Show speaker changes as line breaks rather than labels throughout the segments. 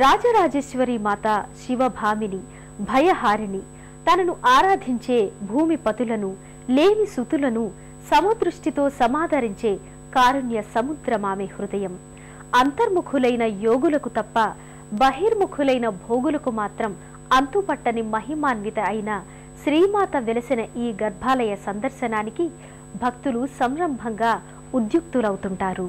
రాజరాజేశ్వరి మాత శివభామిని భయహారిణి. తనను ఆరాధించే భూమి పతులను లేని సుతులను సమదృష్టితో సమాదరించే కారుణ్య సముద్రమామె హృదయం. అంతర్ముఖులైన యోగులకు తప్ప బహిర్ముఖులైన భోగులకు మాత్రం అంతుపట్టని మహిమాన్విత అయిన శ్రీమాత వెలసిన ఈ గర్భాలయ సందర్శనానికి భక్తులు సంరంభంగా ఉద్యుక్తులవుతుంటారు.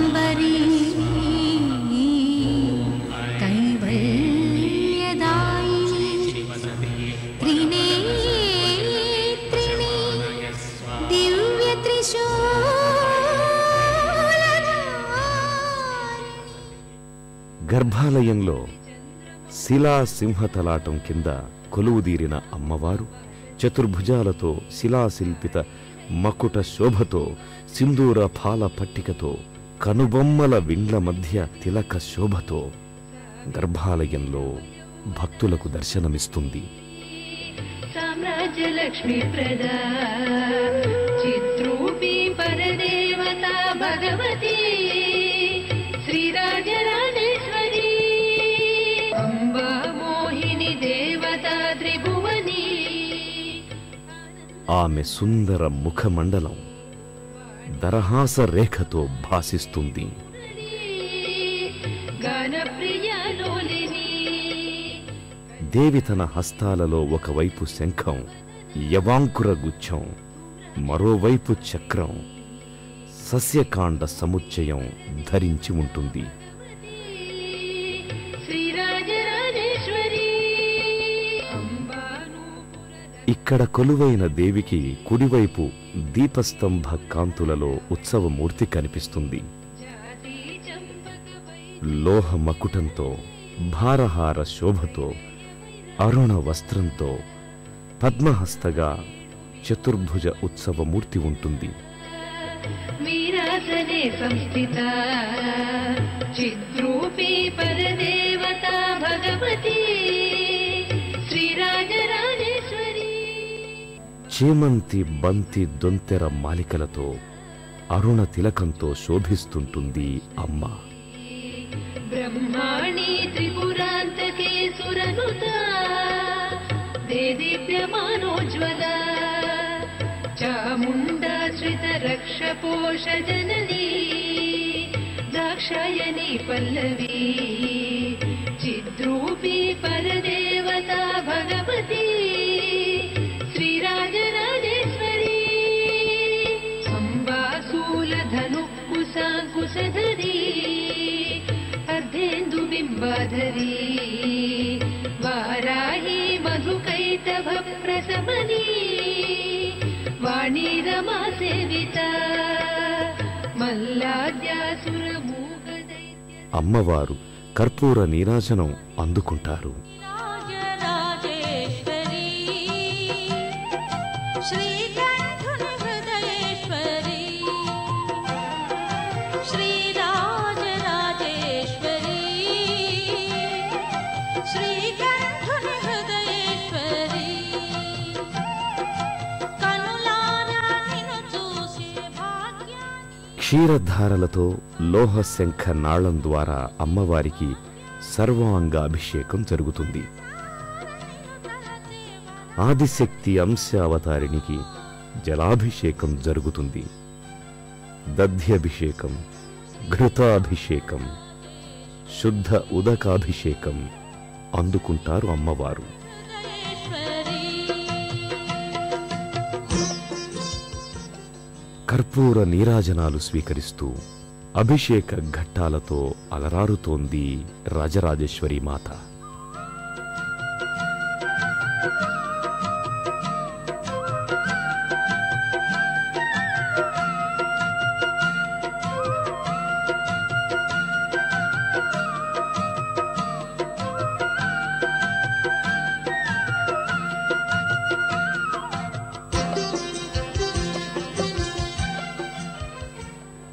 గర్భాలయంలో శిలా సింహతలాటం కింద కొలువుదీరిన అమ్మవారు చతుర్భుజాలతో శిలాశిల్పిత మకుట శోభతో సింధూర ఫాల పట్టికతో కనుబొమ్మల విండ్ల మధ్య తిలక శోభతో గర్భాలయంలో భక్తులకు దర్శనమిస్తుంది.
సామ్రాజ్యలక్ష్మి ప్రదా భగవతి
ఆమె సుందర ముఖమండలం దరహాస రేఖతో భాసిస్తుంది. దేవి తన హస్తాలలో ఒకవైపు శంఖం యవాంకుర గుచ్ఛం మరోవైపు చక్రం సస్యకాండ సముచ్చయం ధరించి ఉంటుంది. ఇక్కడ కొలువైన దేవికి కుడివైపు దీపస్తంభ కాంతులలో ఉత్సవమూర్తి కనిపిస్తుంది. లోహ మకుటంతో భారహార శోభతో అరుణ వస్త్రంతో పద్మహస్తగా చతుర్భుజ ఉత్సవమూర్తి ఉంటుంది.
చిద్రూపీ భగవతి
చేమంతి బంతి దొంతెర మాలికలతో అరుణ తిలకంతో శోభిస్తుంటుంది అమ్మ.
బ్రహ్మాణి త్రిపురాంతకే సురనుత దేదీప్యమానోజ్వల చాముండాశ్రిత రక్షపోష జననీ దాక్షాయణి పల్లవి చిద్రూపీ అర్ధేందు బింబాధరీ వారాహి మధుకైటభ ప్రసమనీ వాణీ రమా సేవిత
అమ్మవారు కర్పూర నీరాజనం అందుకుంటారు. క్షీరధారలతో లోహ శంఖ నాళం ద్వారా అమ్మవారికి సర్వాంగ అభిషేకం జరుగుతుంది. ఆదిశక్తి అంశ అవతారినికి జలాభిషేకం జరుగుతుంది. దధ్యభిషేకం ఘృతాభిషేకం శుద్ధ ఉదకాభిషేకం అందుకుంటారు అమ్మవారు. కర్పూర నీరాజనాలు స్వీకరిస్తూ అభిషేక ఘట్టాలతో అలరారుతోంది రాజరాజేశ్వరి మాత.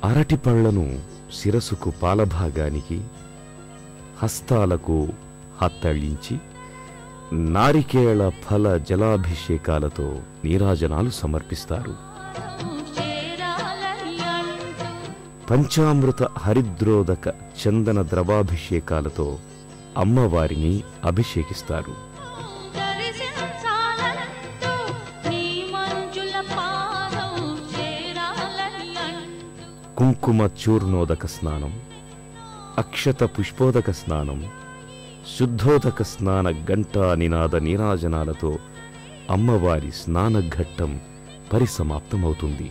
అరటి పళ్ళను శిరసుకు పాలభాగానికి హస్తాలకు హత్తళించి నారికేళ ఫల జలాభిషేకాలతో నీరాజనాలు సమర్పిస్తారు. పంచామృత హరిద్రోదక చందన ద్రవాభిషేకాలతో అమ్మవారిని అభిషేకిస్తారు. కుంకుమ చూర్ణోదక స్నానం అక్షత పుష్పోదక స్నానం శుద్ధోదక స్నాన గంటా నినాద నీరాజనాలతో అమ్మవారి స్నానఘట్టం పరిసమాప్తమవుతుంది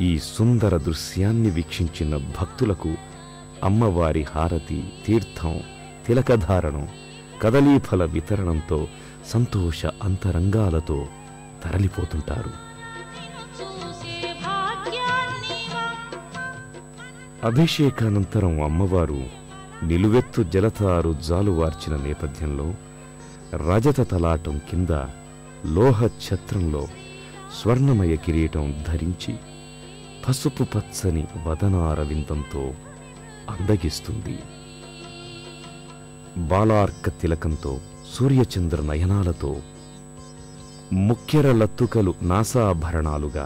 ఈ సుందర దృశ్యాన్ని వీక్షించిన భక్తులకు అమ్మవారి హారతి తీర్థం తిలకధారణం కదలీఫల వితరణంతో సంతోష అంతరంగాలతో తరలిపోతుంటారు. అభిషేకానంతరం అమ్మవారు నిలువెత్తు జలతారు జాలువార్చిన నేపథ్యంలో రజత తలాటం కింద లోహ ఛత్రంలో స్వర్ణమయ కిరీటం ధరించి పసుపు పచ్చని వదనారవిందంతో అందగిస్తుంది. బాలార్క తిలకంతో సూర్యచంద్ర నయనాలతో ముఖ్యర లత్తుకలు నాసాభరణాలుగా